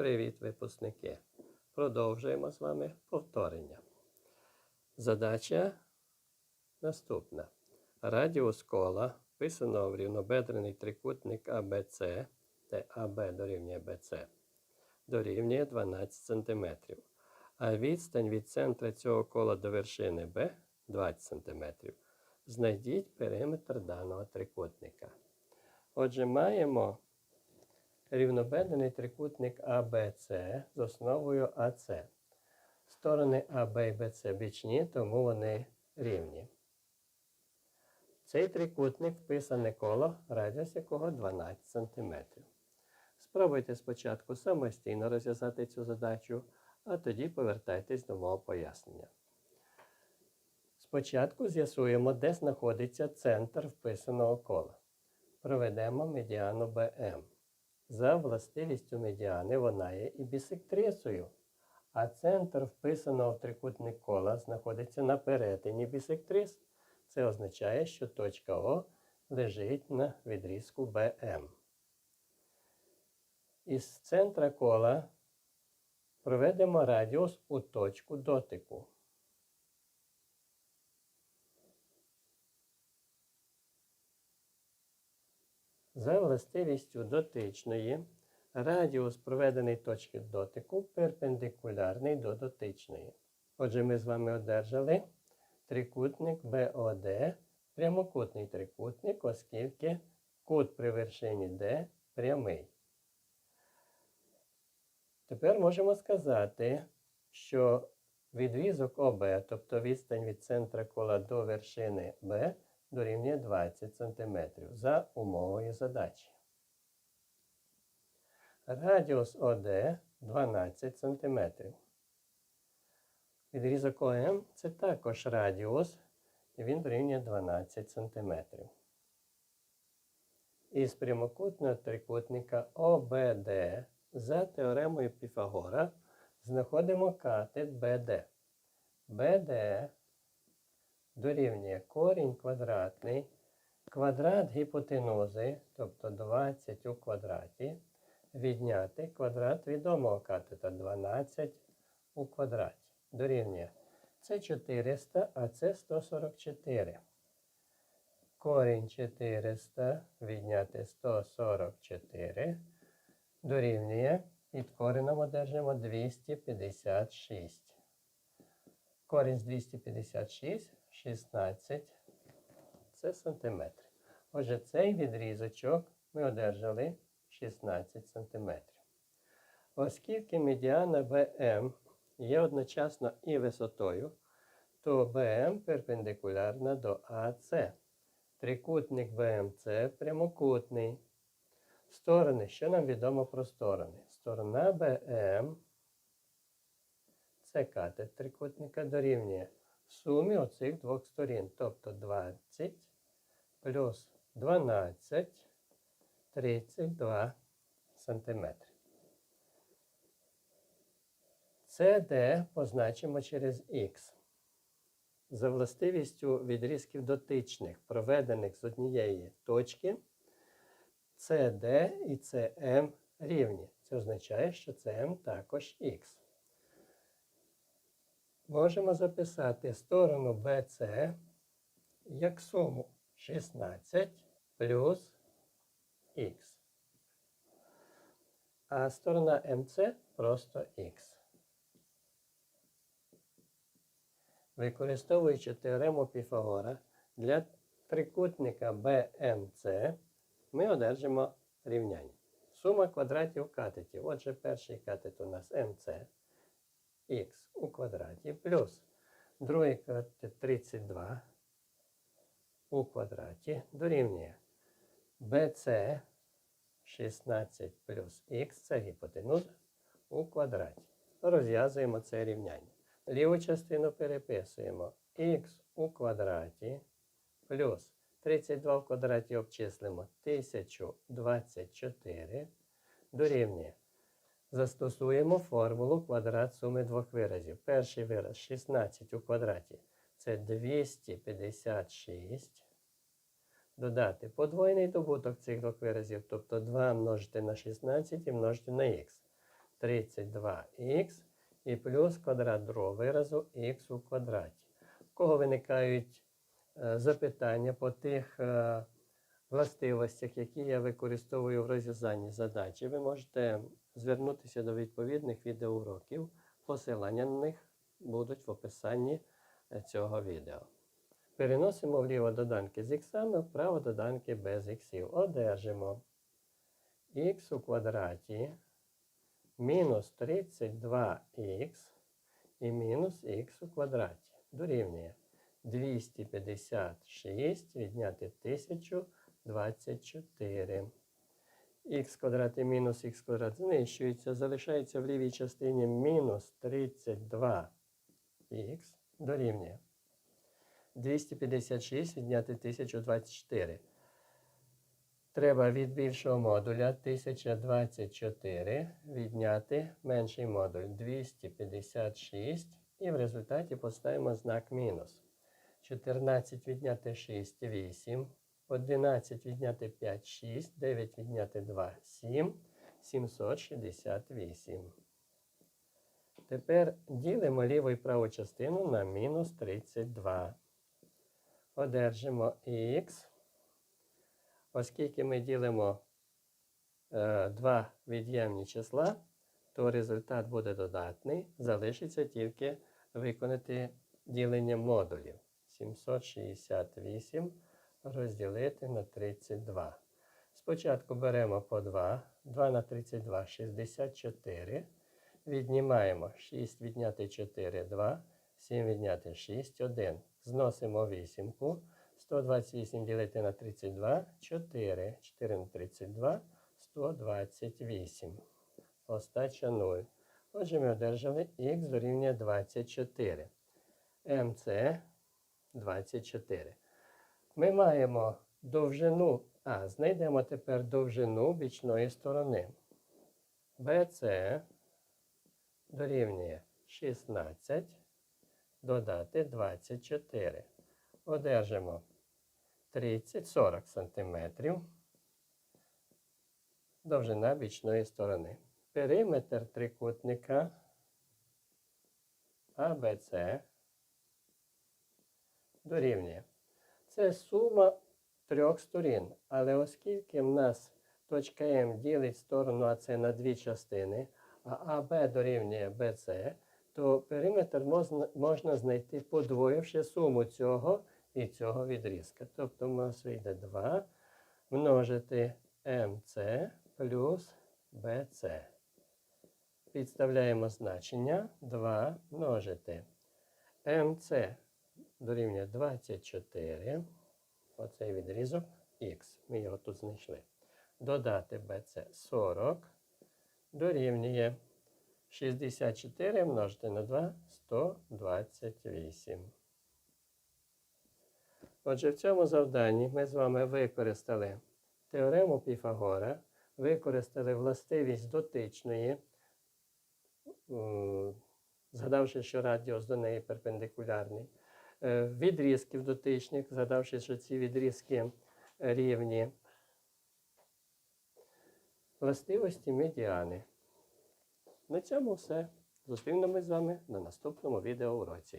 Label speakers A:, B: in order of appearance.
A: Привіт, випускники! Продовжуємо з вами повторення. Задача наступна. Радіус кола вписано в рівнобедрений трикутник АБЦ, де АБ дорівнює БЦ, дорівнює 12 см. А відстань від центра цього кола до вершини Б 20 см. Знайдіть периметр даного трикутника. Отже, маємо рівнобедрений трикутник АБЦ з основою АЦ. Сторони АБ і БЦ бічні, тому вони рівні. Цей трикутник вписане коло, радіус якого 12 см. Спробуйте спочатку самостійно розв'язати цю задачу, а тоді повертайтесь до мого пояснення. Спочатку з'ясуємо, де знаходиться центр вписаного кола. Проведемо медіану БМ. За властивістю медіани вона є і бісектрисою, а центр вписаного в трикутник кола знаходиться на перетині бісектрис. Це означає, що точка О лежить на відрізку БМ. Із центра кола проведемо радіус у точку дотику. За властивістю дотичної, радіус проведеної точки дотику перпендикулярний до дотичної. Отже, ми з вами одержали трикутник БОД, прямокутний трикутник, оскільки кут при вершині D прямий. Тепер можемо сказати, що відрізок ОБ, тобто відстань від центра кола до вершини Б, дорівнює 20 см за умовою задачі. Радіус ОД 12 см. Відрізок ОМ це також радіус, і він дорівнює 12 см. Із прямокутного трикутника ОБД за теоремою Піфагора знаходимо катет БД. БД дорівнює корінь квадратний, квадрат гіпотенузи, тобто 20 у квадраті, відняти квадрат відомого катета 12 у квадраті. Дорівнює це 400, а це 144. Корінь 400 відняти 144 дорівнює. Під кореном одержимо 256. Корінь з 256 16 це сантиметри. Отже, цей відрізочок ми одержали 16 сантиметрів. Оскільки медіана БМ є одночасно і висотою, то БМ перпендикулярна до АЦ. Трикутник БМЦ прямокутний. Сторони, що нам відомо про сторони? Сторона БМ це катет трикутника дорівнює сумі оцих двох сторін. Тобто 20 плюс 12 32 сантиметри. CD позначимо через Х. За властивістю відрізків дотичних, проведених з однієї точки, CD і CM рівні. Це означає, що CM також Х. Можемо записати сторону BC як суму 16 плюс Х. А сторона MC просто Х. Використовуючи теорему Піфагора для трикутника BMC, ми одержимо рівняння. Сума квадратів катетів. Отже, перший катет у нас MC х у квадраті плюс другий катет 32 у квадраті дорівнює BC 16 плюс х це гіпотенуза у квадраті. Розв'язуємо це рівняння. Ліву частину переписуємо х у квадраті плюс 32 в квадраті обчислимо 1024 дорівнює. Застосуємо формулу квадрат суми двох виразів. Перший вираз 16 у квадраті це 256. Додати подвоєний добуток цих двох виразів, тобто 2 множити на 16 і множити на х. 32х і плюс квадрат другого виразу х у квадраті. У кого виникають е, запитання по тих е, властивостях, які я використовую в розв'язанні задачі, ви можете звернутися до відповідних відеоуроків. Посилання на них будуть в описанні е, цього відео. Переносимо вліво доданки з іксами, вправо доданки без іксів. Одержимо х у квадраті мінус 32х і мінус х у квадраті. Дорівнює 256 відняти 1024. Х квадрат і мінус х квадрат знищується, залишається в лівій частині мінус 32х дорівнює 256 відняти 1024. Треба від більшого модуля 1024 відняти менший модуль 256 і в результаті поставимо знак мінус. 14 відняти 6 8, 11 відняти 5 6, 9 відняти 2 7, 768. Тепер ділимо ліву і праву частину на мінус 32. Одержимо х. Оскільки ми ділимо е, два від'ємні числа, то результат буде додатний. Залишиться тільки виконати ділення модулів. 768 розділити на 32. Спочатку беремо по 2. 2 на 32 64. Віднімаємо 6 відняти 4 2, 7 відняти 6 1. Зносимо вісімку. 128 ділити на 32 4. 4 на 32 128. Остача 0. Отже, ми одержали х дорівнює 24. МЦ 24. Ми маємо довжину, а знайдемо тепер довжину бічної сторони. BC дорівнює 16 додати 24. Одержимо 30-40 см довжина бічної сторони. Периметр трикутника АБЦ дорівнює. Це сума трьох сторін. Але оскільки в нас точка М ділить сторону АЦ на дві частини, а АБ дорівнює БЦ, то периметр можна, знайти, подвоївши суму цього і цього відрізка. Тобто у нас вийде 2 множити МЦ плюс БЦ. Підставляємо значення 2 множити МЦ дорівнює 24. Оцей відрізок Х. Ми його тут знайшли. Додати BC 40 дорівнює 64 множити на 2 128. Отже, в цьому завданні ми з вами використали теорему Піфагора, використали властивість дотичної, згадавши, що радіус до неї перпендикулярний, відрізків дотичних, згадавши, що ці відрізки рівні, властивості медіани. На цьому все. Зустрінемось з вами на наступному відеоуроці.